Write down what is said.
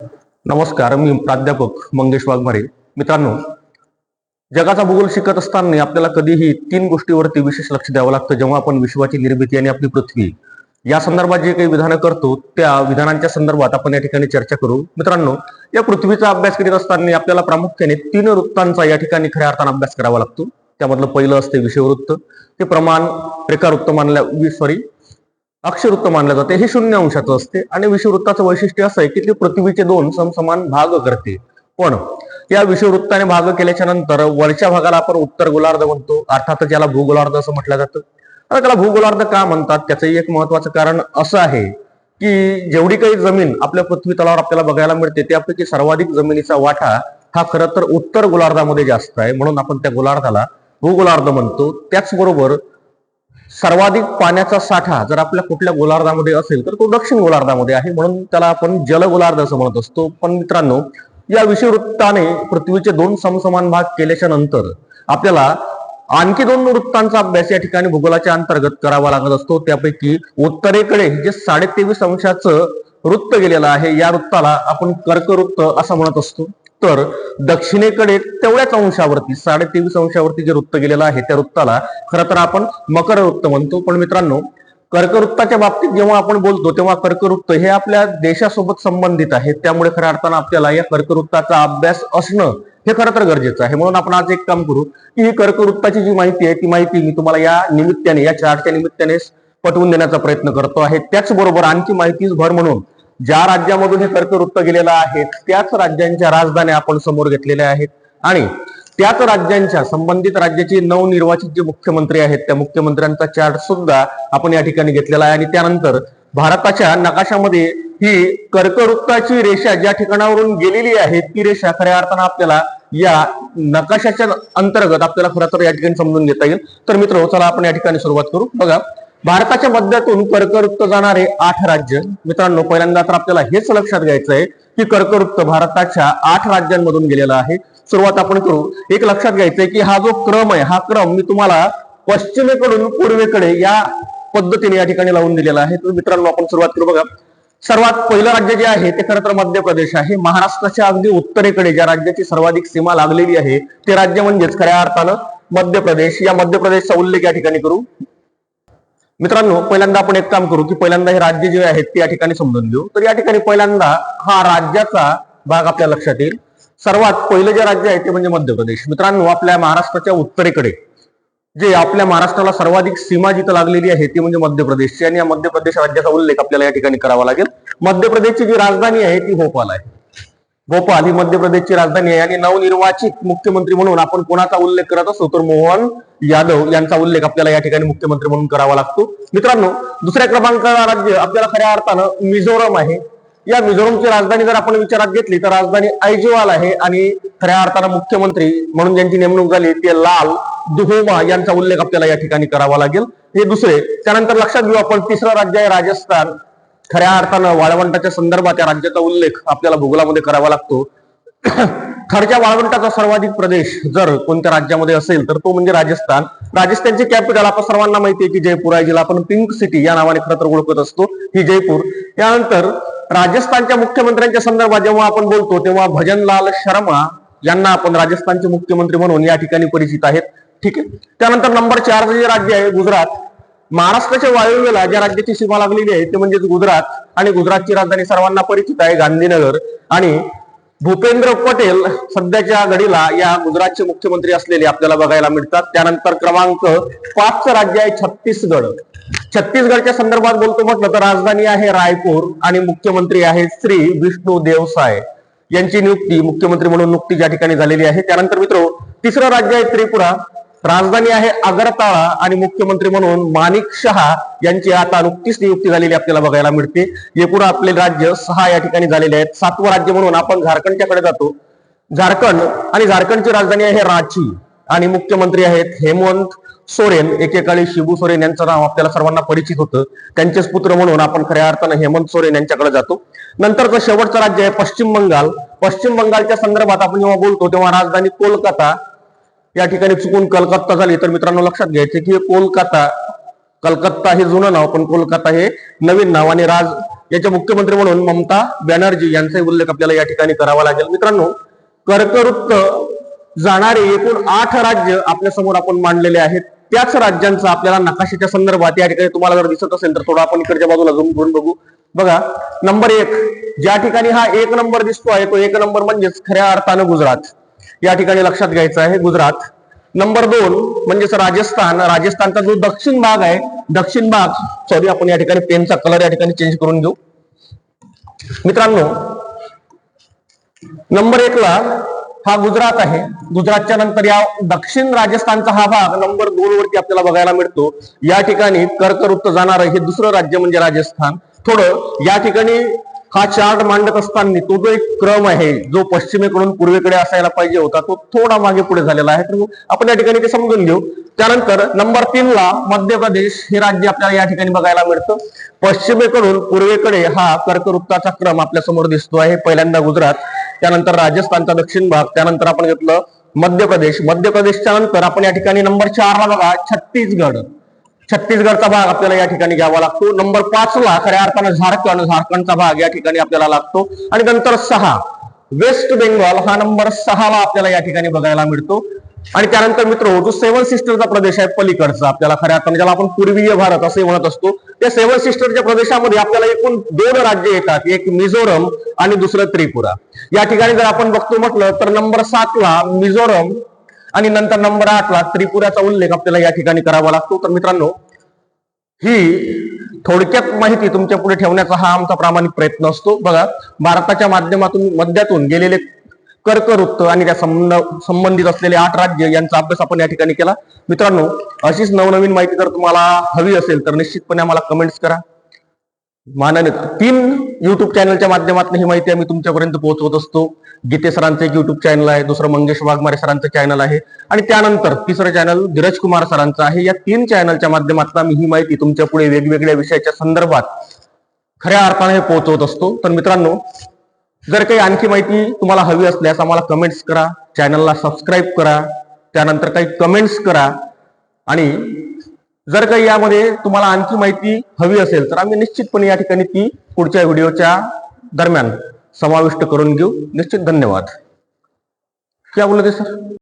नमस्कार मी प्राध्यापक मंगेश वाघमारे. मित्रांनो जगाचा भूगोल शिकत असताना आपल्याला कधीही तीन गोष्टीवरती विशेष लक्ष द्यावं लागतं जेव्हा आपण विश्वाची निर्मिती आणि आपली पृथ्वी. या संदर्भात जे काही विधानं करतो त्या विधानांच्या संदर्भात आपण या ठिकाणी चर्चा करू. मित्रांनो या पृथ्वीचा अभ्यास करीत असताना आपल्याला प्रामुख्याने तीन वृत्तांचा या ठिकाणी खऱ्या अर्थानं अभ्यास करावा लागतो. त्यामधलं पहिलं असते विषयवृत्त ते प्रमाण रेखावृत्त मानल्या सॉरी अक्षरवृत्त मानलं जाते. हे शून्य अंशाचं असते. आणि विषुवृत्ताचं वैशिष्ट्य असं आहे की ते पृथ्वीचे दोन समसमान भाग करते. पण या विषुवृत्ताने भाग केल्याच्यानंतर वरच्या भागाला आपण उत्तर गोलार्ध म्हणतो. अर्थातच याला भूगोलार्ध असं म्हटलं जातं. आता त्याला भूगोलार्ध का म्हणतात? त्याचं एक महत्वाचं कारण असं आहे की जेवढी काही जमीन आपल्या पृथ्वी तलावर आपल्याला बघायला मिळते त्यापैकी सर्वाधिक जमिनीचा वाटा हा खरं तर उत्तर गोलार्धामध्ये जास्त आहे. म्हणून आपण त्या गोलार्धाला भूगोलार्ध म्हणतो. त्याचबरोबर सर्वाधिक पाण्याचा साठा जर आपल्या कुठल्या गोलार्धामध्ये असेल तर तो दक्षिण गोलार्धामध्ये आहे. म्हणून त्याला आपण जलगोलार्ध असं म्हणत असतो. पण मित्रांनो या विषुववृत्ताने पृथ्वीचे दोन समसमान भाग केल्याच्यानंतर आपल्याला आणखी दोन वृत्तांचा अभ्यास या ठिकाणी भूगोलाच्या अंतर्गत करावा लागत असतो. त्यापैकी उत्तरेकडे जे साडेतेवीस अंशाचं वृत्त गेलेलं आहे या वृत्ताला आपण कर्कवृत्त असं म्हणत असतो. तर दक्षिणेकडे तेवढ्याच अंशावरती साडेतेवीस अंशावरती जे वृत्त गेलेलं आहे त्या वृत्ताला खरं तर आपण मकर वृत्त म्हणतो. पण मित्रांनो कर्कवृत्ताच्या बाबतीत जेव्हा आपण बोलतो तेव्हा कर्कवृत्त हे आपल्या देशासोबत संबंधित आहे. त्यामुळे खऱ्या अर्थानं आपल्याला या कर्कवृत्ताचा अभ्यास असणं हे खरं तर गरजेचं आहे. म्हणून आपण आज एक काम करू की ही कर्कवृत्ताची जी माहिती आहे ती माहिती मी तुम्हाला या निमित्ताने या चार्टच्या निमित्ताने पटवून देण्याचा प्रयत्न करतो आहे. त्याचबरोबर आणखी माहितीच भर म्हणून ज्या राज्यामधून हे कर्कवृत्त गेलेलं आहे त्याच राज्यांच्या राजधान्या आपण समोर घेतलेल्या आहेत. आणि त्याच राज्यांच्या संबंधित राज्याचे नवनिर्वाचित जे मुख्यमंत्री आहेत त्या मुख्यमंत्र्यांचा चार्ट सुद्धा आपण या ठिकाणी घेतलेला आहे. आणि त्यानंतर भारताच्या नकाशामध्ये ही कर्कवृत्ताची रेषा ज्या ठिकाणावरून गेलेली आहे ती रेषा खऱ्या अर्थानं आपल्याला या नकाशाच्या अंतर्गत आपल्याला खरं तर या ठिकाणी समजून घेता येईल. तर मित्र चला आपण या ठिकाणी सुरुवात करू. बघा भारताच्या मध्यातून कर्कवृत्त जाणारे आठ राज्य. मित्रांनो पहिल्यांदा तर आपल्याला हेच लक्षात घ्यायचं आहे की कर्कवृत्त भारताच्या आठ राज्यांमधून गेलेला आहे. सुरुवात आपण करू. एक लक्षात घ्यायचंय की हा जो क्रम आहे हा क्रम मी तुम्हाला पश्चिमेकडून पूर्वेकडे या पद्धतीने या ठिकाणी लावून दिलेला आहे. तर मित्रांनो आपण सुरुवात करू बघा. सर्वात पहिलं राज्य जे आहे ते खरं तर मध्य प्रदेश आहे. महाराष्ट्राच्या अगदी उत्तरेकडे ज्या राज्याची सर्वाधिक सीमा लागलेली आहे ते राज्य म्हणजेच खऱ्या अर्थानं मध्य प्रदेश. या मध्य प्रदेशचा उल्लेख या ठिकाणी करू. मित्रांनो पहिल्यांदा आपण एक काम करू की पहिल्यांदा हे राज्य जे आहेत ते या ठिकाणी समजून घेऊ. तर या ठिकाणी पहिल्यांदा हा राज्याचा भाग आपल्या लक्षात येईल. सर्वात पहिलं जे राज्य आहे ते म्हणजे मध्य प्रदेश. मित्रांनो आपल्या महाराष्ट्राच्या उत्तरेकडे जे आपल्या महाराष्ट्राला सर्वाधिक सीमा जिथं लागलेली आहे ती म्हणजे मध्य प्रदेशची. आणि या मध्य प्रदेश राज्याचा उल्लेख आपल्याला या ठिकाणी करावा लागेल. मध्य प्रदेशची जी राजधानी आहे ती भोपाल आहे. भोपाल ही मध्य प्रदेशची राजधानी आहे. आणि नवनिर्वाचित मुख्यमंत्री म्हणून आपण कोणाचा उल्लेख करत असतो तर मोहन यादव यांचा उल्लेख आपल्याला या ठिकाणी मुख्यमंत्री म्हणून करावा लागतो. मित्रांनो दुसऱ्या क्रमांकाला राज्य आपल्याला खऱ्या अर्थानं मिझोरम आहे. या मिझोरमची राजधानी जर आपण विचारात घेतली तर राजधानी ऐजवाल आहे आणि खऱ्या अर्थानं मुख्यमंत्री म्हणून ज्यांची नेमणूक झाली ते लाल दुहोमा यांचा उल्लेख आपल्याला या ठिकाणी करावा लागेल. हे दुसरे. त्यानंतर लक्षात घेऊ आपण तिसरं राज्य आहे राजस्थान. खऱ्या अर्थानं वाळवंटाच्या संदर्भात या राज्याचा उल्लेख आपल्याला भूगोलामध्ये करावा लागतो. खरच्या वाळवंटाचा सर्वाधिक प्रदेश जर कोणत्या राज्यामध्ये असेल तर तो म्हणजे राजस्थान. राजस्थानचे कॅपिटल आपण सर्वांना माहिती आहे की जयपूर आहे जिला आपण पिंक सिटी या नावाने खरं तर ओळखत असतो ही जयपूर. यानंतर राजस्थानच्या मुख्यमंत्र्यांच्या संदर्भात जेव्हा आपण बोलतो तेव्हा भजनलाल शर्मा यांना आपण राजस्थानचे मुख्यमंत्री म्हणून या ठिकाणी परिचित आहेत. ठीक आहे. त्यानंतर नंबर चार जे राज्य आहे गुजरात. महाराष्ट्राच्या वायव्येला ज्या राज्याची सीमा लागलेली आहे ते म्हणजे गुजरात. आणि गुजरातची राजधानी सर्वांना परिचित आहे गांधीनगर. आणि भूपेंद्र पटेल सध्याच्या घडीला या गुजरातचे मुख्यमंत्री असलेले आपल्याला बघायला मिळतात. त्यानंतर क्रमांक पाचचं राज्य आहे छत्तीसगड. छत्तीसगडच्या संदर्भात बोलतो म्हटलं तर राजधानी आहे रायपूर आणि मुख्यमंत्री आहे श्री विष्णू देवसाय. यांची नियुक्ती मुख्यमंत्री म्हणून नुकती ज्या ठिकाणी झालेली आहे. त्यानंतर मित्र तिसरं राज्य आहे त्रिपुरा. राजधानी आहे आगरताळा आणि मुख्यमंत्री म्हणून माणिक शहा यांची आता नुकतीच नियुक्ती झालेली आपल्याला बघायला मिळते. एकूण आपले राज्य सहा या ठिकाणी झालेले आहेत. सातवं राज्य म्हणून आपण झारखंडच्याकडे जातो. झारखंड आणि झारखंडची राजधानी आहे रांची आणि मुख्यमंत्री आहेत हेमंत सोरेन एकेकाळी शिबू सोरेन यांचं नाव आपल्याला सर्वांना परिचित होतं. त्यांचेच पुत्र म्हणून आपण खऱ्या अर्थानं हेमंत सोरेन यांच्याकडे जातो. नंतरचं शेवटचं राज्य आहे पश्चिम बंगाल. पश्चिम बंगालच्या संदर्भात आपण जेव्हा बोलतो तेव्हा राजधानी कोलकाता या ठिकाणी चुकून कलकत्ता झाली. तर मित्रांनो लक्षात घ्यायचे की कोलकाता कलकत्ता हे जुनं नाव पण कोलकाता हे नवीन नाव. आणि राज याचे मुख्यमंत्री म्हणून ममता बॅनर्जी यांचाही उल्लेख आपल्याला या ठिकाणी करावा लागेल. मित्रांनो कर्कवृत्त जाणारे एकूण आठ राज्य आपल्यासमोर आपण मांडलेले आहेत. त्याच राज्यांचा आपल्याला नकाशाच्या संदर्भात या ठिकाणी तुम्हाला जर दिसत असेल तर थोडं आपण इकडच्या बाजूला झूम करून बघू. बघा नंबर एक ज्या ठिकाणी हा एक नंबर दिसतो आहे तो एक नंबर म्हणजेच खऱ्या अर्थानं गुजरात. या ठिकाणी लक्षात घ्यायचं आहे गुजरात. नंबर दोन म्हणजेच राजस्थान. राजस्थानचा जो दक्षिण भाग आहे दक्षिण भाग सॉरी आपण या ठिकाणी पेनचा कलर या ठिकाणी चेंज करून घेऊ. मित्रांनो नंबर एकला हा गुजरात आहे. गुजरातच्या नंतर या दक्षिण राजस्थानचा हा भाग नंबर दोन वरती आपल्याला बघायला मिळतो. या ठिकाणी कर्कवृत्त जाणारं हे दुसरं राज्य म्हणजे राजस्थान. थोडं या ठिकाणी हा चार्ट मांडत असताना तो जो एक क्रम आहे जो पश्चिमेकडून पूर्वेकडे असायला पाहिजे होता तो थोडा मागे पुढे झालेला आहे. तर आपण या ठिकाणी ते समजून घेऊ. त्यानंतर नंबर तीन ला मध्य प्रदेश हे राज्य आपल्याला या ठिकाणी बघायला मिळतं. पश्चिमेकडून पूर्वेकडे हा कर्कवृत्ताचा क्रम आपल्यासमोर दिसतो आहे. पहिल्यांदा गुजरात त्यानंतर राजस्थानचा दक्षिण भाग त्यानंतर आपण घेतलं मध्य प्रदेश. मध्य प्रदेशच्या नंतर आपण या ठिकाणी नंबर चार ला बघा छत्तीसगड. छत्तीसगडचा भाग आपल्याला या ठिकाणी घ्यावा लागतो. नंबर पाचला खऱ्या अर्थानं झारखंड झारखंडचा भाग या ठिकाणी आपल्याला लागतो. आणि नंतर सहा वेस्ट बेंगॉल हा नंबर सहा ला आपल्याला या ठिकाणी बघायला मिळतो. आणि त्यानंतर मित्र जो सेव्हन सिस्टरचा प्रदेश आहे पलीकडचा आपल्याला खऱ्या अर्थानं ज्याला आपण पूर्वीय भारत असे म्हणत असतो त्या सेव्हन सिस्टरच्या प्रदेशामध्ये आपल्याला एकूण दोन राज्य येतात. एक मिझोरम आणि दुसरं त्रिपुरा. या ठिकाणी जर आपण बघतो म्हटलं तर नंबर सातला मिझोरम आणि नंतर नंबर आठला त्रिपुराचा उल्लेख आपल्याला या ठिकाणी करावा लागतो. तर मित्रांनो ही थोडक्यात माहिती तुमच्यापुढे ठेवण्याचा हा आमचा प्रामाणिक प्रयत्न असतो. बघा भारताच्या माध्यमातून मध्यातून गेलेले कर्कवृत्त आणि त्या संबंध संबंधित असलेले आठ राज्य यांचा अभ्यास आपण या ठिकाणी केला. मित्रांनो अशीच नवनवीन माहिती जर तुम्हाला हवी असेल तर निश्चितपणे आम्हाला कमेंट्स करा. मानाने तीन युट्यूब चॅनलच्या माध्यमातून ही माहिती आम्ही तुमच्यापर्यंत पोहोचवत असतो. गीते सरांचं एक युट्यूब चॅनल आहे दुसरं मंगेश वाघमारे सरांचं चॅनल आहे आणि त्यानंतर तिसरं चॅनल धीरज कुमार सरांचं आहे. या तीन चॅनलच्या माध्यमातून आम्ही ही माहिती तुमच्यापुढे वेगवेगळ्या विषयाच्या संदर्भात खऱ्या अर्थाने पोहोचवत असतो. तर मित्रांनो जर काही आणखी माहिती तुम्हाला हवी असल्यास आम्हाला कमेंट्स करा चॅनलला सबस्क्राईब करा त्यानंतर काही कमेंट्स करा आणि जर काही यामध्ये तुम्हाला आणखी माहिती हवी असेल तर आम्ही निश्चितपणे या ठिकाणी ती पुढच्या व्हिडिओच्या दरम्यान समाविष्ट करून घेऊ. निश्चित धन्यवाद. क्या बोलत सर